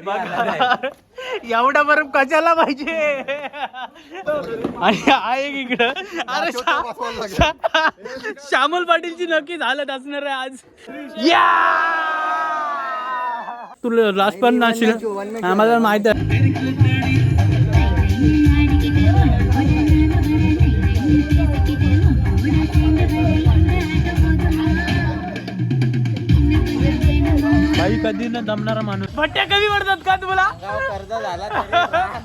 एवढा बर्फ कशाला पाहिजे? आणि आहे इकडं. अरे श्यामल पाटीलची नक्की झालं असणार आहे आज. या! तुला लास्ट पण नाशिल आम्हाला माहीत आहे. बाई कधी न दमणारा माणूस. भट्ट्या कमी पडतात का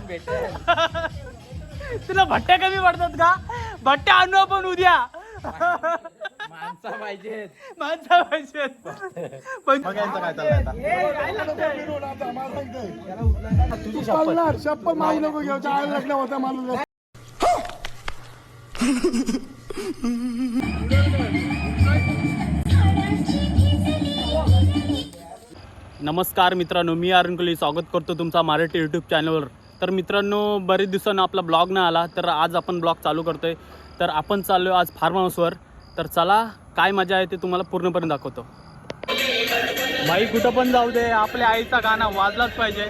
भेटेल. तुला भट्ट्या कमी पडतात का? भट्ट्या आणू आपण उद्या. माणसं पाहिजेत. माणसा पाहिजे पण नमस्कार मित्रांनो मी अरुण स्वागत करतो तुमचा मराठी यूट्यूब चॅनलवर तर मित्रांनो बरेच दिवसानं आपला ब्लॉग नाही आला तर आज आपण ब्लॉग चालू करतोय. तर आपण चाललो आज फार्म हाऊसवर तर चला काय मजा आहे ते तुम्हाला पूर्णपणे दाखवतो. भाई कुठं पण जाऊ दे आपल्या आईचा गाणं वाजलाच पाहिजे.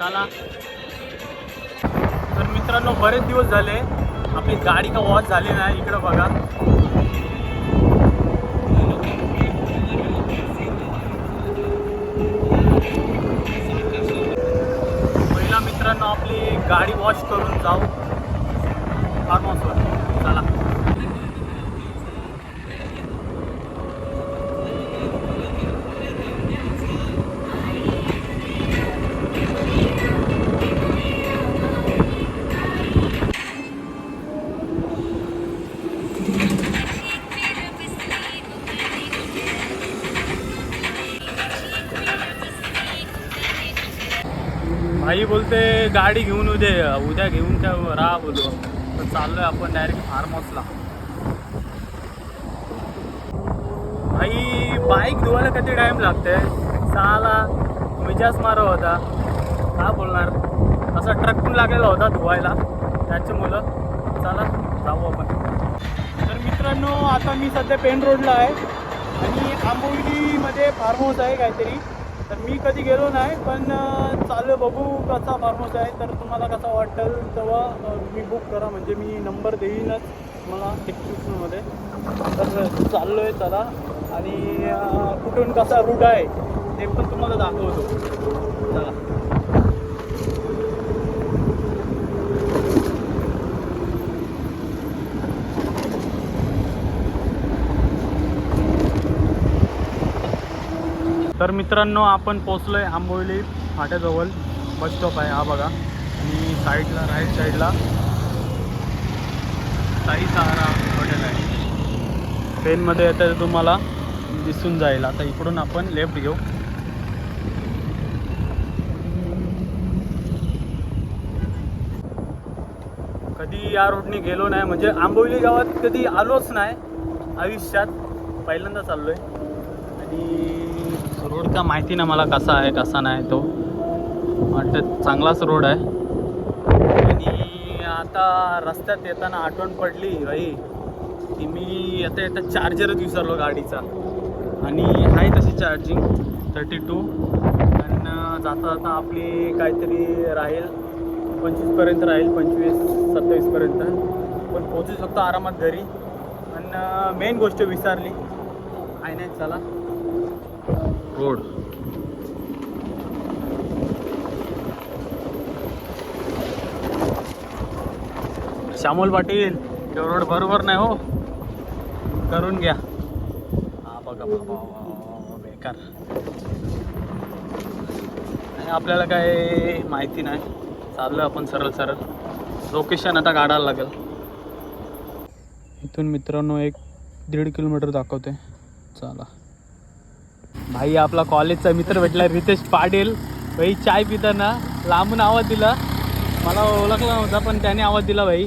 चला. तर मित्रांनो बरेच दिवस झाले आपली गाडी का वॉश झाली नाही इकडं बघा. मित्रांनो आपली गाडी वॉश करून जाऊ. फार्म हाऊसवर. बोलते गाडी घेऊन उद्या उद्या घेऊन काय राहा बोलू तर चाललोय आपण डायरेक्ट फार्म हाऊसला भाई बाईक धुवायला कधी टाईम लागते सहाला मिजाज मारा होता. काय बोलणार? असा ट्रक पण लागलेला होता धुवायला. त्याच्यामुळं चला जाऊ आपण. तर मित्रांनो आता मी सध्या पेन रोडला आहे. आणि आंबोलीमध्ये फार्म हाऊस आहे काहीतरी. तर मी कधी गेलो नाही पण चालू बघू कसा फार्मस आहे. तर तुम्हाला कसा वाटेल तेव्हा मी तुम्ही बुक करा. म्हणजे मी नंबर देईनच मला डिस्क्रिप्शनमध्ये तर चाललो आहे चला. आणि कुठून कसा रूट आहे ते पण तुम्हाला दाखवतो. चला. तर मित्रांनो आपण पोचलो आहे आंबोली फाट्याजवळ. बस स्टॉप आहे हा बघा. आणि साईडला राईट साईडला साई सहारा हॉटेल आहे. ट्रेनमध्ये येतं तुम्हाला दिसून जाईल. आता इकडून आपण लेफ्ट घेऊ. कधी या रोडने गेलो नाही म्हणजे आंबोली गावात कधी आलोच नाही. आयुष्यात पहिल्यांदा चाललो आहे आणि का माहिती ना मला कसा आहे कसा नाही तो. वाटतं चांगलाच रोड आहे. आणि आता रस्त्यात येताना आठवण पडली भाई की मी आता येतं चार्जरच विसरलो गाडीचा. आणि आहे तशी चार्जिंग थर्टी टू आणि जाता जाता आपली काहीतरी राहील पंचवीसपर्यंत राहील पंचवीस सत्तावीसपर्यंत पण पोचू शकतो आरामात घरी. आणि मेन गोष्ट विसरली. आहे नाही चला. रोड श्यामोल पाटील तो रोड बरोबर नाही हो. करून घ्या. हा बघा बाबा बेकार. आणि आपल्याला काय माहिती नाही. चाललं आपण सरळ सरळ. लोकेशन आता काढायला लागेल. इथून मित्रांनो एक दीड किलोमीटर दाखवते. चला. भाई आपला कॉलेजचा मित्र भेटला रितेश पाटील. भाई चाय पिताना लांबून आवाज दिला. मला ओळखला नव्हता पण त्याने आवाज दिला भाई.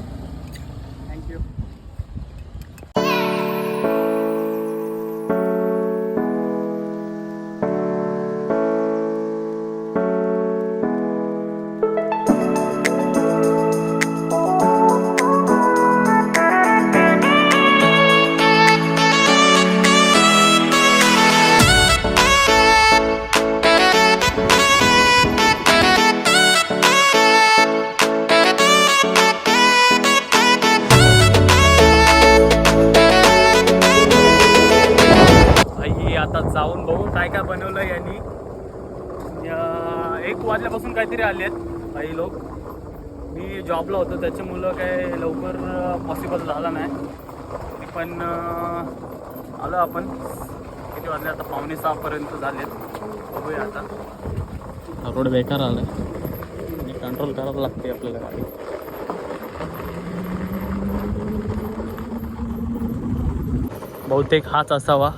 बहुतेक हाच असावा.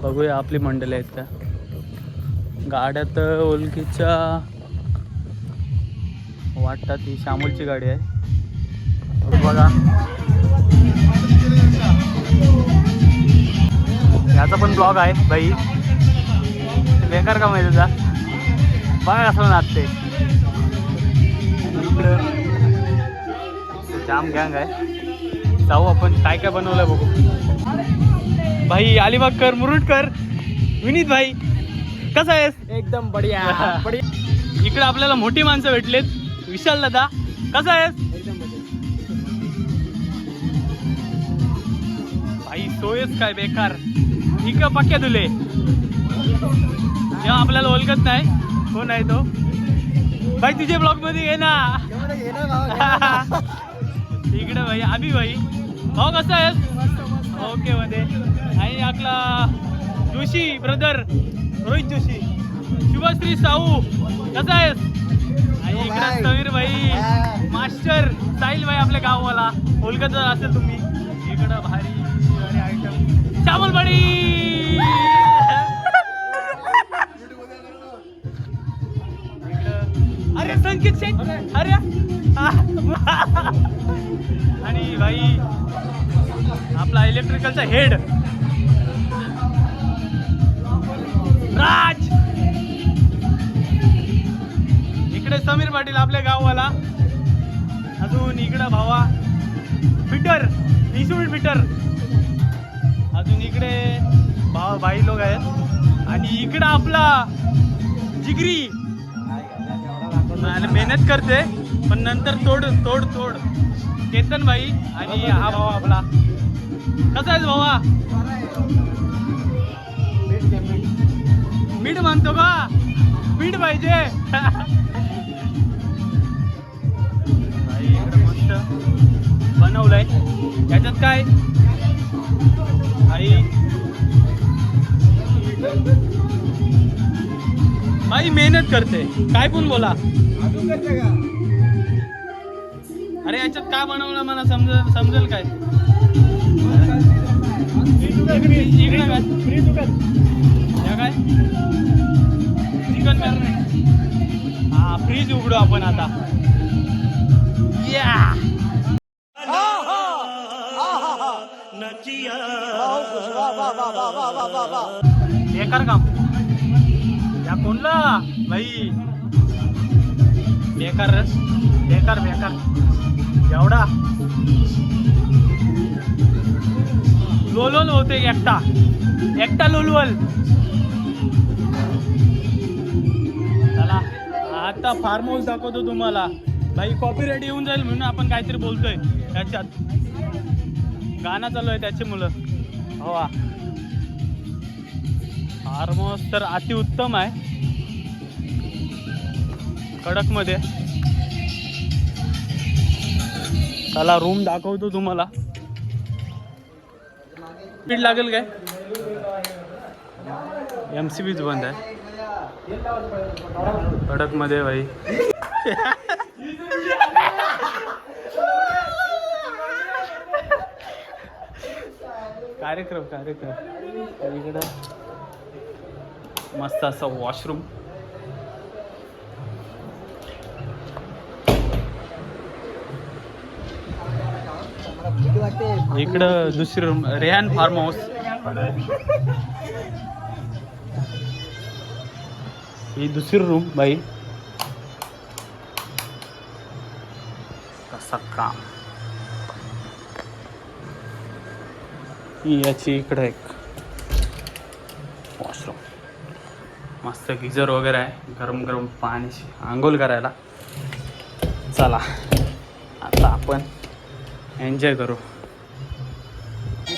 बघूया आपली मंडळी आहेत का. गाड्या तर ओळखीच्या वाटतात ही शामूलची गाडी आहे. बघा याचा पण ब्लॉग आहे बाई. बेकार का माहिती जा बघा कसं नाचते इकडं जाम गँग आहे. जाऊ आपण काय काय बनवलं बघू. भाई अलिबाग कर मुरुडकर विनीत भाई कसा आहेस? एकदम बढिया बढिया. इकडे आपल्याला मोठी माणसं भेटलेत. विशाल दादा कसा आहेस? भाई सोयच काय बेकार. ठीक पक्क्या तुले. जेव्हा आपल्याला ओळखत नाही कोण आहे तो. भाई तुझ्या ब्लॉगमध्ये ये ना. इकडे भाई अभि भाई. भाऊ कसा आहेस? ओके मध्ये. आणि आपला जोशी ब्रदर रोहित जोशी. शुभश्री साहू कसा आहेस? आणि इकडे भाई. समीर भाई हा. मास्टर साहिल भाई आपल्या गाववाला ओळखत असेल तुम्ही. इकडं भारी आयटम श्यामल बडी इकडं- अरे संकेत शेख अरे! आणि भाई आपला इलेक्ट्रिकलचा हेड राज! इकडे समीर पाटील आपल्या गाववाला. अजून इकडं भावा. फिटर! Instrument fitter! अजून इकडे भाव भाई लोक आहेत. आणि इकडं आपला जिगरी. आणि मेहनत करते पण नंतर तोड तोड तोड. केतन भाई आणि हा भावा आपला. कसा आहेस भावा? मीठ म्हणतो का? मीठ पाहिजे. मस्त बनवलंय. याच्यात काय? आई. भाई मेहनत करते. काय पण बोला. अरे याच्यात काय बनवलं मला? समज समजेल काय? काय काय चिकन हा फ्रीज उघडू आपण आता या बेकार काम या कोणला भाई बेकार बेकार बेकार एवढा लोलोल होते एकटा. एकटा लोलवल. चला आता फार्म हाऊस दाखवतो तुम्हाला. भाई कॉपीराईट येऊन जाईल म्हणून आपण काहीतरी बोलतोय त्याच्यात. गाणं चालू आहे त्याची मुलं. हो फार्म हाऊस तर अतिउत्तम आहे. कडकमध्ये. चला रूम दाखवतो तुम्हाला. स्पीड लागेल काय? एम सी बीच बंद आहे. कडकमध्ये भाई. कार्यक्रम कार्यक्रम. इकडं मस्त असं वॉशरूम इकडं दुसरी रूम रेहान फार्म हाऊस ही दुसरी रूम बाई. कसा काम. ही याची इकडं एक वॉशरूम मस्त गिझर वगैरे आहे. गरम गरम पाण्याची आंघोळ करायला. चला आता आपण एन्जॉय करू.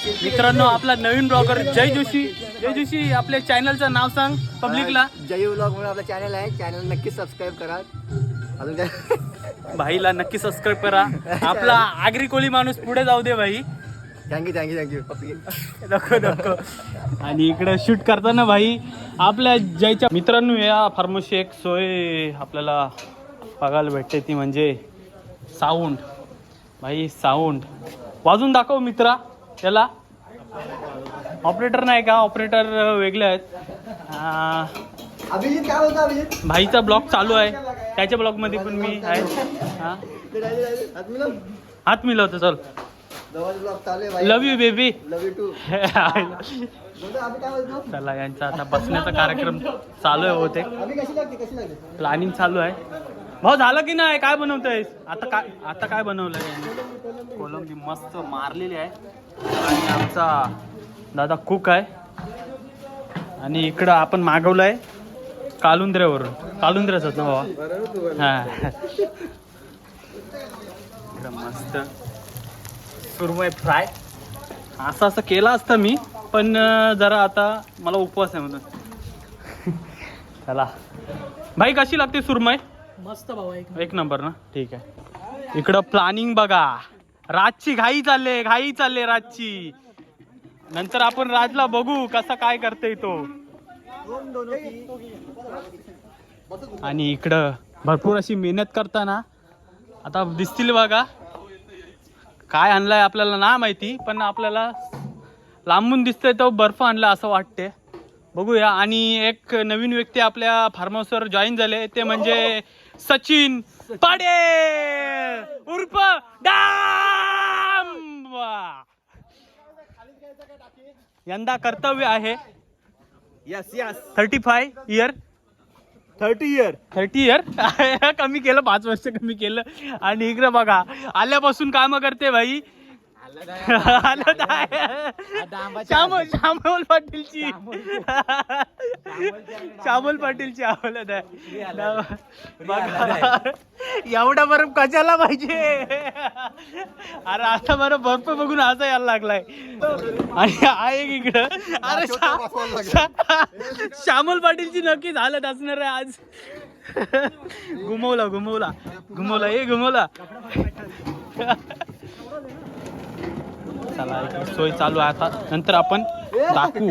मित्रांनो आपला नवीन ब्लॉगर जय जोशी. जय जोशी आपल्या चॅनलचं नाव सांग पब्लिकला जय व्लॉग म्हणून आपलं चॅनल आहे. चॅनल नक्की सबस्क्राईब करा. अजून काय? भाईला नक्की सबस्क्राईब करा. आपला आगरी कोळी माणूस पुढे जाऊ दे भाई. थँक्यू थँक्यू थँक्यू नको नको. आणि इकडं शूट करताना भाई आपल्या जयच्या मित्रांनो या फार्मसी एक सोय आपल्याला बघायला भेटते ती म्हणजे साऊंड भाई साऊंड वाजून दाखव मित्रा. त्याला ऑपरेटर नाही का? ऑपरेटर वेगळे आहेत. अभिजित काय अभिजित? भाईचा ब्लॉग चालू आहे. त्याच्या ब्लॉगमध्ये पण मी आहे. हा? हात मिळवतो चल. Love you baby love you too चला यांचा आता बसण्याचा कार्यक्रम चालू आहे होते प्लॅनिंग चालू आहे. भाऊ झालं की नाही? काय बनवतोय आता काय आता काय बनवलंय? कोलंबी मस्त मारलेली आहे. आणि आमचा दादा कुक आहे. आणि इकडं आपण मागवलंय कालुंद्र्यावरून. कालुंद्र्याच ना भावा? हा. इकडं मस्त सुरमय फ्राय. असं असं केलं असतं मी पण जरा आता मला उपवास आहे म्हणून. चला. भाई कशी लागते सुरमय मस्त भाऊ एक एक नंबर ना? ठीक आहे. इकडं प्लॅनिंग बघा. रातची घाई चालले घाई चालले रातची. नंतर आपण राजला बघू कसा काय करते तो. आणि इकडं भरपूर अशी मेहनत करताना आता दिसतील बघा. काय आणलाय आपल्याला ना माहिती पण आपल्याला लांबून दिसतंय तो बर्फ आणला असं वाटते बघूया. आणि एक नवीन व्यक्ती आपल्या फार्म हाऊसवर जॉईन झाले. ते म्हणजे सचिन पाडे उर्फ डाम यंदा कर्तव्य आहे. Yes yes thirty five year thirty year thirty year कमी केलं पाच वर्ष कमी केलं. आणि इकडे बघा आल्यापासून काम करते भाई. आलं आहे. श्यामल श्यामल पाटीलची. श्यामल पाटीलची आवडत आहे. एवढा बर्फ कशाला पाहिजे? अरे आता बरं बर्फ बघून असं यायला लागलाय. आणि हा एक इकडं. अरे श्या- श्या- श्यामल पाटीलची नक्कीच हालत असणार आहे आज. घुमवला घुमवला. घुमवला. ए घुमवला. चला इकडे सोय चालू आहे आता. नंतर आपण दाखवू.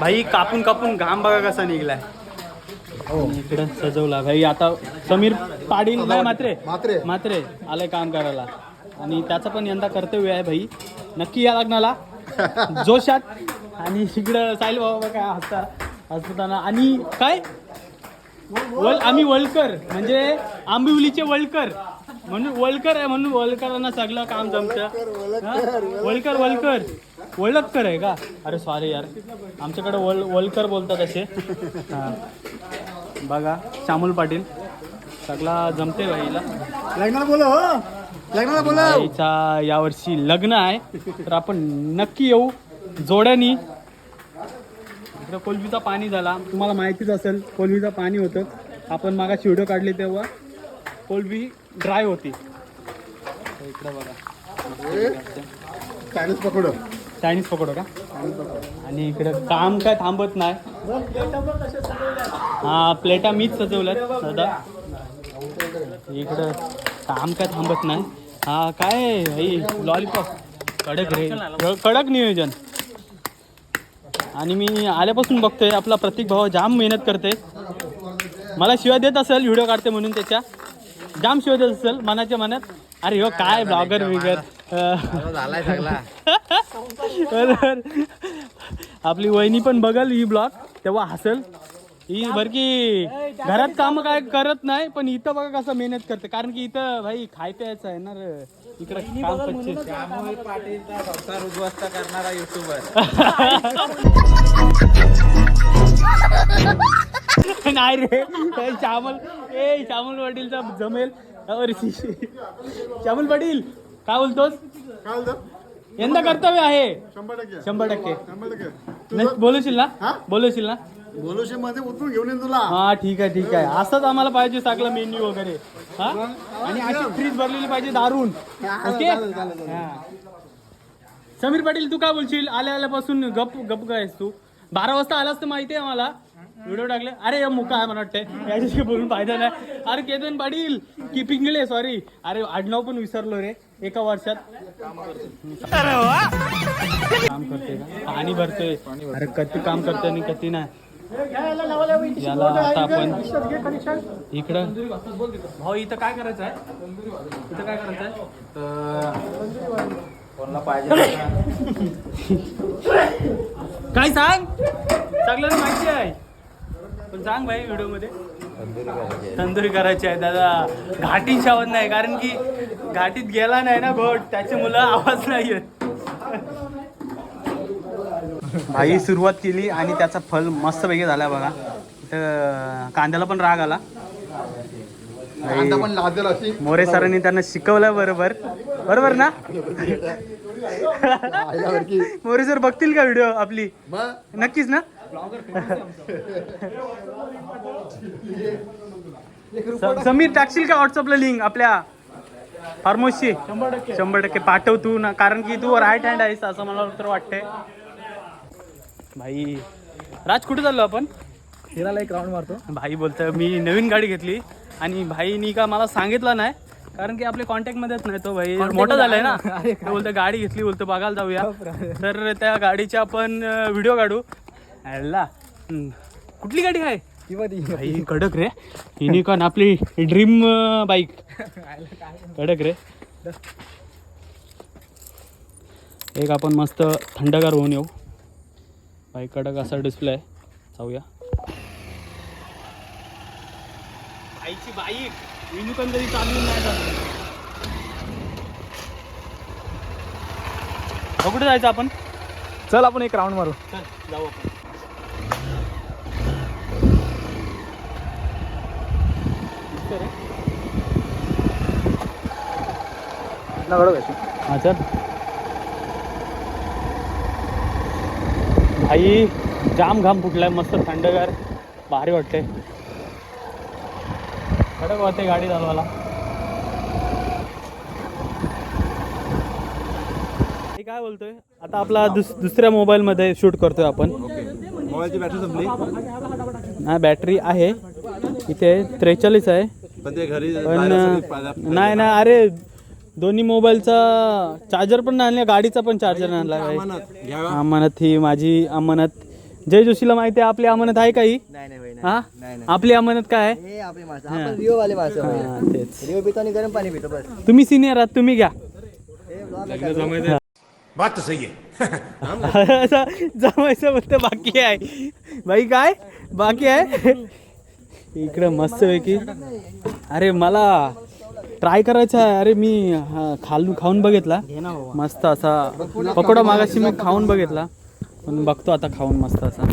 भाई कापून कापून घाम बघा कसा निघलाय. आणि इकडं सजवला. भाई आता समीर पाटील नाही मात्रे? मात्रे. मात्रे आलाय काम करायला. आणि त्याचं पण यंदा कर्तव्य आहे भाई. नक्की या लग्नाला. जोशात. आणि इकडं साहिल बाबा काय हसता हसताना. आणि काय? वल आम्ही वळकर. म्हणजे आंबिवलीचे वळकर. म्हणून वळकर आहे म्हणून वळकरांना सगळं काम जमतं. हा? वळकर वळकर वळकर आहे का? अरे सॉरी यार. आमच्याकडे वळ वळकर बोलतात असे. हा. बघा श्यामल पाटील. सगळा जमते भाईला लग्नाला बोलो हो. लग्नाला बोलो आईचा यावर्षी लग्न आहे. तर आपण नक्की येऊ. जोड्यानी. इकडं कोलबीचा पाणी झाला. तुम्हाला माहितीच असेल कोलबीचा पाणी होतं. आपण मागाशी व्हिडिओ काढली तेव्हा. कोलबी ड्राय होती. इकडं बघा चायनीज पकडो. चायनीज पकडो का? आणि इकडं काम काय थांबत नाही. हा प्लेटा मीच सजवल्यात दादा. इकडं काम काय थांबत नाही. हा काय भाई लॉलीपॉप कडक रे. कडक नियोजन. आणि मी आल्यापासून बघतोय आपला प्रतीक भाऊ जाम मेहनत करते मला शिवाय देत असेल व्हिडिओ काढते म्हणून त्याच्या. जाम देत असेल मनाच्या मनात. अरे हो काय ब्लॉगर बिगर. झालाय सगळा. आपली वहिनी पण बघल ही ब्लॉग तेव्हा हसल. ही बर की घरात काम काय करत नाही पण इथं बघा कसं मेहनत करते. कारण की इथं भाई खाय प्यायचं आहे ना रे. इकडं काम कच्चे पाटीलचा संसार उद्ध्वस्त करणारा युट्यूबर नाही रे. ए, श्यामल ए श्यामल पाटीलचा जमेल. श्यामल पाटील काय बोलतोस? काय बोलतो? यंदा कर्तव्य आहे. शंभर टक्के. शंभर टक्के. शंभर टक्के. नाही, बोलशील ना? हा? बोलशील ना? बोलोशे मध्ये उतरून घेऊन तुला. हा ठीक आहे ठीक आहे. असंच आम्हाला पाहिजे सगळं मेन्यू वगैरे. हा? आणि अशी फ्रीज भरलेली पाहिजे दारून. ओके. समीर पाटील तू काय बोलशील? आल्या आल्यापासून गप गप काय तू? बारा वाजता आलास तर माहिती आहे मला व्हिडिओ टाकले. अरे या मुका आहे मला वाटतंय. याच्याशी बोलून फायदा नाही. अरे केतन पाटील की पिंगले सॉरी अरे आडनाव पण विसरलो रे एका वर्षात. काम करते का? पाणी भरतोय. अरे कधी काम करते आणि कधी नाही. याला आता आपण इकडं. भाऊ इथं काय करायचं आहे इथं काय करायचं आहे कोणाला पाहिजे काय सांग? सगळ्यांना माहिती आहे. पण सांग भाई व्हिडिओमध्ये तंदुरी करायची आहे दादा. घाटी शावत नाही कारण की घाटीत गेला नाही ना घोट त्याची मुलं आवाज नाही येत भाई सुरुवात केली आणि त्याचा फल मस्त पैकी झाला बघा. इथं कांद्याला पण राग आला. कांदा पण लागेल अशी. मोरे सरांनी त्यांना शिकवलं बरोबर. बरोबर ना? मोरे सर बघतील का व्हिडिओ आपली? नक्कीच ना? समीर टाकशील का व्हॉट्सअपला लिंक आपल्या? फार्मोसची शंभर टक्के पाठव तू ना कारण की तू राईट हँड आहेस असं मला तर वाटतंय. भाई राज कुठे चाललो आपण? फिरायला एक राऊंड मारतो. भाई बोलतोय मी नवीन गाडी घेतली. आणि भाईनी का मला सांगितलं नाही कारण की आपल्या कॉन्टॅक्ट मध्येच नाही तो भाई. मोठा झालाय ना. तो बोलतो गाडी घेतली बोलतो बघायला जाऊया. तर त्या गाडीचा आपण व्हिडिओ काढू. हम्म. कुठली गाडी आहे? भाई कडक रे. हिने पण आपली ड्रीम बाईक. कडक रे. एक आपण मस्त थंडगार होऊन येऊ. बाईक कडक असा डिस्प्ले आहे. जाऊया. आईची बाईक विनू पण कधी चालली नाही जात. कुठे जायचं आपण? चल आपण एक राऊंड मारू. चल जाऊ आपण? हा चल. भाई जाम घाम फुटलाय मस्त थंडगार. भारी वाटते कडक वाटते गाडी चालवायला. हे काय बोलतोय? आता आपला दुस दुसऱ्या मोबाईलमध्ये शूट करतोय आपण. मोबाईलची बॅटरी संपली. नाही बॅटरी आहे. इथे त्रेचाळीस आहे. पण ते घरी पण जायला सगळी नाही नाही अरे दोन्ही मोबाईलचा चार्जर पण नाही आणला गाडीचा पण चार्जर नाही आणला अमानत. ही माझी अमानत. जय जोशीला माहिती आहे आपली अमानत आहे काही हा? नाही, नाही. आपली अमानत काय आहे? आपली माणसं. आपण रिओ वाले माणसं भाई. तेच. रिओ पितो आणि गरम पाणी पितो बस. तुम्ही सिनियर आहात तुम्ही घ्या. हे vlog आहे. बात तो सही है असं जमायचं फक्त बाकी आहे. बाई काय? बाकी आहे? इकडं मस्त पैकी. अरे मला ट्राय करायचं आहे. अरे मी हा, खालून खाऊन बघितला. मस्त असा पकोडा मागाशी मी खाऊन बघितला. पण बघतो आता खाऊन मस्त असा.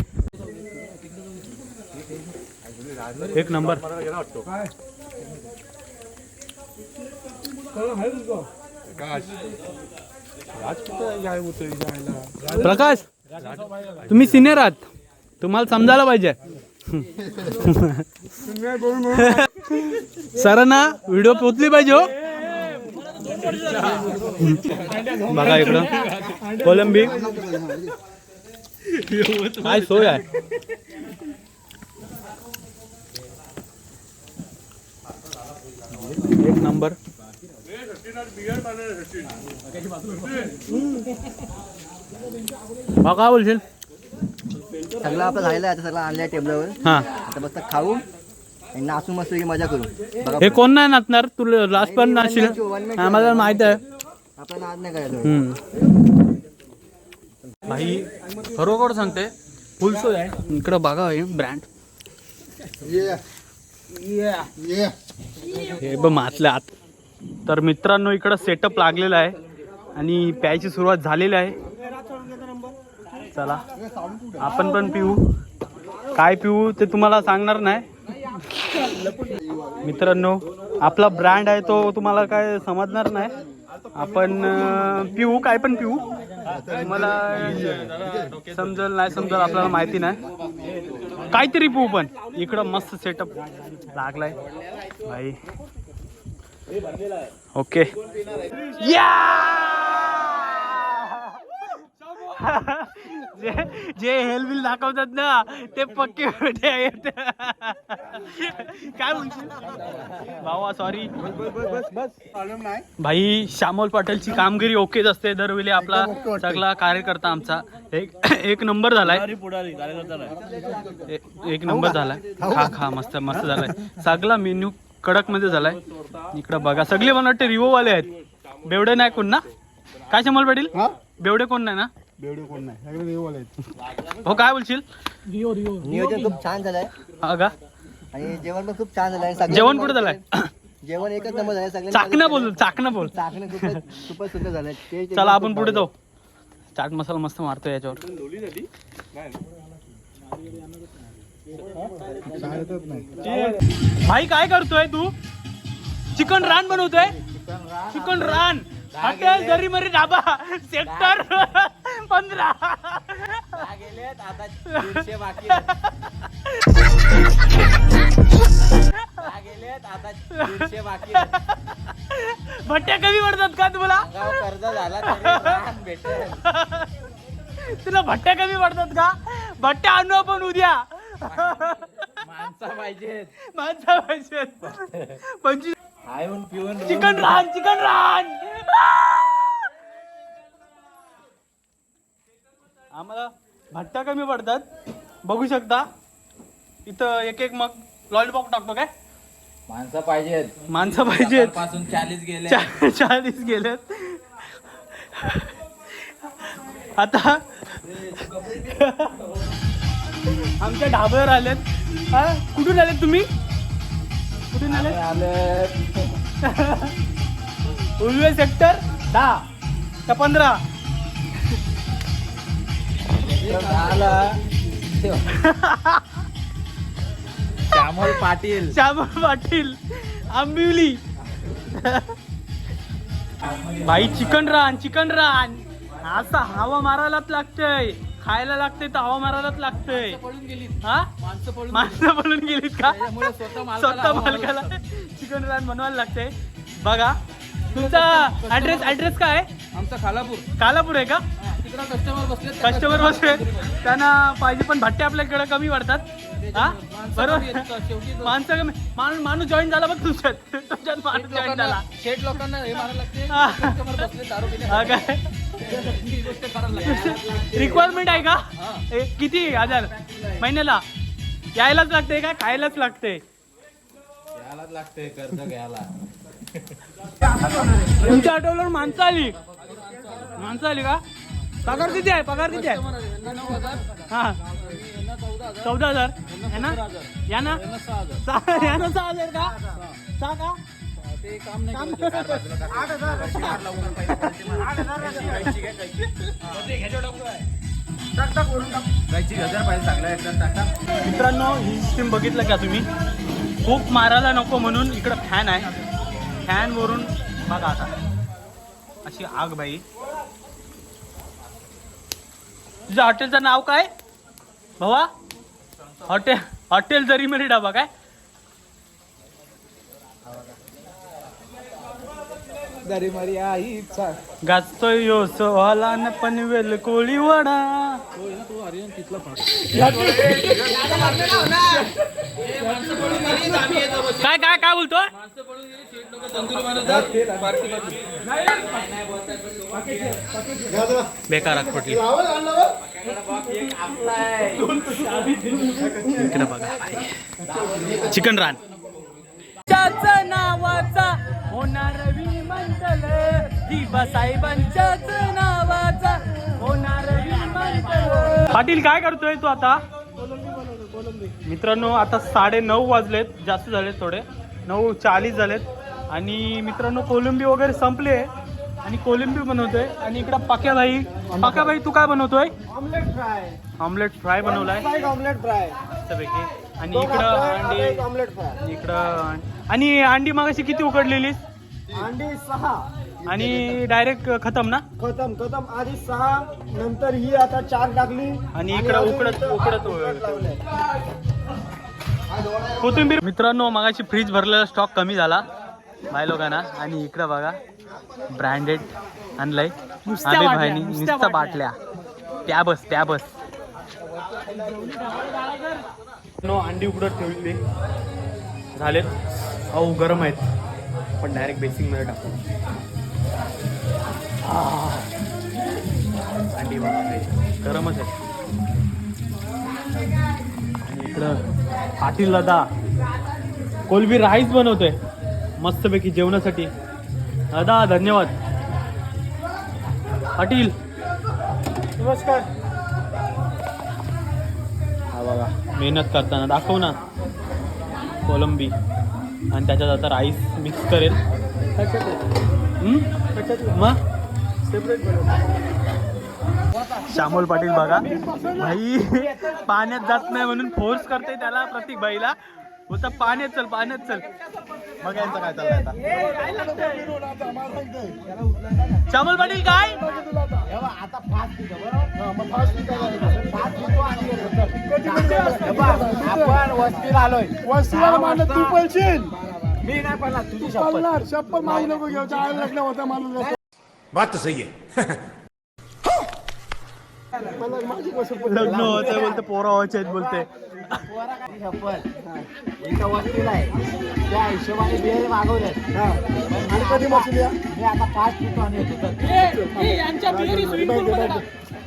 एक नंबर. प्रकाश तुम्ही सिनियर आहात. तुम्हाला समजायला पाहिजे. सरांना व्हिडिओ पोचली पाहिजे हो. बघा इकडं. कोलंबी. काय सोय आहे? एक नंबर. बा काय बोलशील? सगळं आपलं झालेलं आहे आता सगळं आणलंय टेबलावर. हा. आता मस्त खाऊ आणि नाचू मस्त पैकी मजा करू. बघा. हे कोण नाही नाचणार? तुला लास्ट पण नाचशील. आम्हाला माहीत आहे. आपल्याला आज नाही करायचं. हम्म. भाई खरोखर सांगते. फुल सोय आहे इकडं बघा हे ब्रँड हे ब मातल्या आत तर मित्रांनो इकडं सेटअप लागलेला आहे आणि प्यायची सुरुवात झालेली आहे. चला आपण पण पिऊ. काय पिऊ ते तुम्हाला सांगणार नाही. मित्रांनो आपला ब्रँड आहे तो तुम्हाला काय समजणार नाही. आपण पिऊ काय पण पिऊ. तुम्हाला समजल नाही समजल आपल्याला माहिती नाही. काहीतरी पोहू पण. इकडं मस्त सेटअप लागलाय. भाई. ओके या जे जे हेल बिल दाखवतात ना ते पक्के भेटे आहेत काय म्हणशील? भावा सॉरी भाई श्यामोल पाटीलची कामगिरी ओकेच असते. दरवेळी आपला सगळा कार्यकर्ता आमचा. एक एक नंबर झालाय. एक नंबर झालाय. खा खा मस्त मस्त झालाय. सगळा मेन्यू कडकमध्ये झालाय. इकडं बघा सगळे मला वाटते रिवो वाले आहेत. बेवडे नाही कोण ना? काय श्यामोल पाटील? बेवडे कोण नाही ना? हो काय बोलशील? नियोजन खूप छान झालंय. हा का? आणि जेवण पण खूप छान झालंय. जेवण कुठे झालंय? जेवण एकच नंबर झालंय. सगळ्यांनी चाकणं बोल चाकणं बोल. चाकणं खूपच खूपच सुंदर झालंय. चला आपण खूप पुढे. जाऊ. चाट मसाला मस्त मारतो याच्यावर. भाई काय करतोय तू? चिकन रान बनवतोय? चिकन रान. हॉटेल मरी डाबा सेक्टर पंधरा. भट्ट्या कमी पडतात का तुम्हाला? तुला भट्ट्या कमी पडतात का? भट्ट्या आणू आपण उद्या. माणसं पाहिजेत. माणसा पाहिजेत. पंचवीस खाऊन पिऊन चिकन रान चिकन रान. आम्हाला भट्ट्या कमी पडतात. बघू शकता. इथं एक एक मग लॉलीपॉप टाकतो काय? माणसं पाहिजेत. माणसं पाहिजेत. पासून चाळीस गेले चा- चाळीस गेलेत. आता आमच्या ढाब्यावर आलेत. हा? कुठून आलेत तुम्ही? कुठून आलेत? आले उलवे सेक्टर दहा. का पंधरा? श्यामल पाटील. श्यामल पाटील. आंबिवली. भाई चिकन रान चिकन रान. असं हवा मारायलाच लागतंय. खायला लागतंय तर हवा मारायलाच लागतंय. हा? माणसं पळून गेलीत का? स्वतः मालकाला चिकन रान बनवायला लागतंय. बघा तुमचा ऍड्रेस ऍड्रेस काय आहे? आमचा खालापूर. कालापूर आहे का? तिकडे कस्टमर बसले कस्टमर बसले त्यांना पाहिजे पण भट्टे आपल्याकडे कमी पडतात हा? बरोबर? माणसं कमी माणूस माणूस जॉईन झाला बघ तुमच्यात. तुमच्यात माणूस जॉईन झाला. शेट लोकांना हे मारायला लागते. हा. कस्टमर बसले दारू पिणे हा काय? ही गोष्ट करायला लागते. रिक्वायरमेंट आहे का? ए, किती हजार? महिन्याला? यायलाच लागते का? खायलाच लागते. घ्यायलाच लागते कर्ज घ्यायला. तुमच्या आठवल्यावर माणसं आली. माणसं आली का? पगार किती आहे? पगार किती आहे? हा. चौदा हजार. है ना? या ना? सहा या ना सहा हजार का? सहा का? काम नाही करत. आठ हजार. हजार. टाका. मित्रांनो ही सिस्टीम बघितलं का तुम्ही? खूप मारायला नको म्हणून इकडं फॅन आहे. फॅन वरून बघा आता. अशी आग बाई. तुझ्या हॉटेलचं नाव काय? भावा? हॉटेल हॉटेल जरी मेरी डाबा काय? दरी मरी आईचा. गाजतोय यो सोहाला न पनवेल कोळी वडा. काय काय काय बोलतोय बेकार इकडे बघा चिकन रान. नावाचा होणार विमानतळ दिबा साहेबांच्याच नावाचा होणार पाटील काय करतोय तू आता? मित्रांनो आता साडे नऊ वाजलेत. जास्त झालेत थोडे. नऊ चाळीस झालेत. आणि मित्रांनो कोलंबी वगैरे संपले. आणि कोलंबी बनवतोय. आणि इकडं पाक्याबाई. पाक्याबाई तू काय बनवतोय? ऑमलेट फ्राय ऑमलेट फ्राय बनवलाय. ऑमलेट फ्राय मस्तपैकी. आणि इकडं अंडी ऑमलेट फ्राय इकडं आणि अंडी मागाशी किती उकडलेली अंडी सहा. आणि डायरेक्ट खतम ना? खतम खतम. आधी सहा नंतर ही आता चार टाकली आणि इकडं अजून उकडत इथं उकडत उकडत. लावलंय. कोथिंबीर मित्रांनो मगाशी फ्रीज भरलेला स्टॉक कमी झाला. बाय लोकांना. आणि इकडं बघा ब्रँडेड आणलंय. आबे भाईनी नुसत्या बाटल्या. त्या बस त्या बस. नो अंडी उकडत ठेवली झालेत अहो गरम आहेत. पण डायरेक्ट बेसिंगमध्ये टाकू. अंडी गरमच आहे. आणि इकडं पाटील दादा कोलबी राईस बनवतोय. मस्तपैकी जेवणासाठी. दादा धन्यवाद. पाटील. नमस्कार. हा बघा मेहनत करताना दाखव ना. कोलंबी. आणि त्याच्यात आता राईस मिक्स करेल. मग? श्यामोल पाटील बघा. भाई पाण्यात जात नाही म्हणून फोर्स करते त्याला प्रतीक भाईला. होता पाण्यात चल पाण्यात चल. मग यांचं काय चाललंय आता. श्यामोल पाटील काय? आपण वस्तीला आलोय. वस्तीला मानलं तू पळशील मी नाही पडला तुझी पळणार शप्पल मागू नको घेऊ. चाळीस लग्न होता बात सही है लग्न बोलते पोरं व्हायचे आहेत बोलते. इथं वस्तीला आहे. त्या हिशोबाने बिल मागवले आणि कधी? मी आता पाच येतो.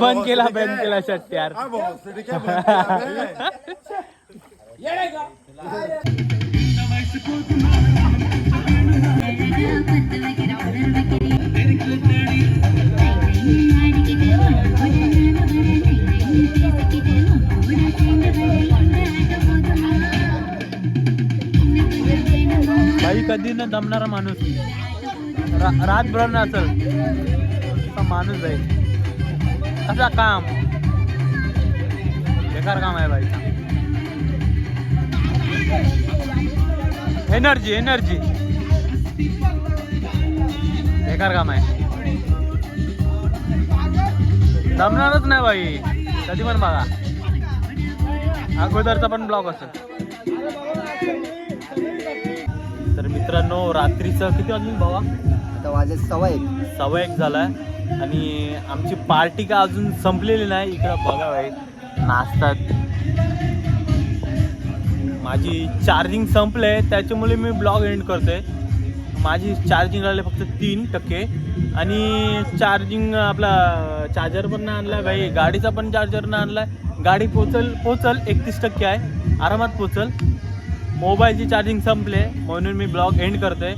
बंद केला बंद केला शर्ट यार बाई कधी न दमणारा माणूस. रा- रातभर नसल माणूस आहे. असा काम. बेकार काम आहे भाई एनर्जी एनर्जी बेकार काम आहे. दमणारच नाही भाई कधी पण बघा. अगोदरचा पण ब्लॉग असेल. मित्रांनो रात्रीचं किती वाजून भावा? आता वाजले सवय सव्वा एक झालाय. आणि आमची पार्टी का अजून संपलेली नाही इकडं बघा भाई नाचतात. माझी चार्जिंग संपले त्याच्यामुळे मी ब्लॉग एंड करतोय. माझी चार्जिंग राहिले फक्त तीन टक्के. आणि चार्जिंग आपला चार्जर पण नाही आणलाय भाई गाडीचा पण चार्जर नाही आणलाय गाडी पोचल पोचल एकतीस टक्के आहे. आरामात पोचल. मोबाईलची चार्जिंग संपले म्हणून मी ब्लॉग एंड करतोय.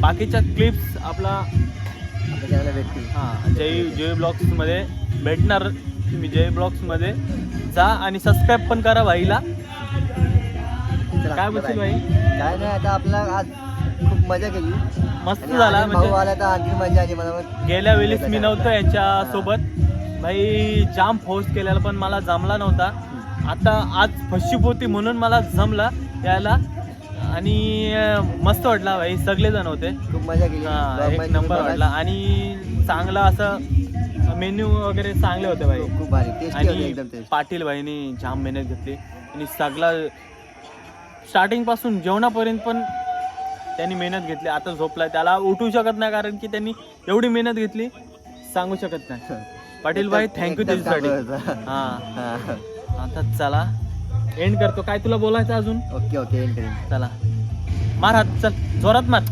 बाकीच्या क्लिप्स आपला भेटतील. हां जय जय ब्लॉग्समध्ये भेटणार. तुम्ही जय ब्लॉग्समध्ये जा आणि सबस्क्राईब पण करा भाईला. काय बोलशील. भाई? काय नाही आता आपला आज खूप मजा केली. मस्त झाला म्हणजे आला तर आणखी मजा आली मला मग. गेल्या वेळेस मी नव्हतो यांच्या सोबत भाई जाम फोर्स केलेला पण मला जमला नव्हता. आता आज फशीप होती म्हणून मला जमला. यायला. आणि मस्त वाटला भाई. सगळेजण होते. खूप मजा केली. हा एक नंबर वाटला. आणि चांगला असं मेन्यू वगैरे चांगले होते भाई. खूप- भारी. टेस्टी होते आणि पाटील भाईनी जाम मेहनत घेतली. आणि सगळा स्टार्टिंगपासून जेवणापर्यंत पण त्यांनी मेहनत घेतली. आता झोपलाय. त्याला उठू शकत नाही कारण की त्यांनी एवढी मेहनत घेतली. सांगू शकत नाही. पाटील भाई थँक्यू. हा. हा. आता चला. एंड करतो. काय तुला बोलायचं अजून? ओके ओके एंड करेन. चला. मार हात चल. जोरात मार.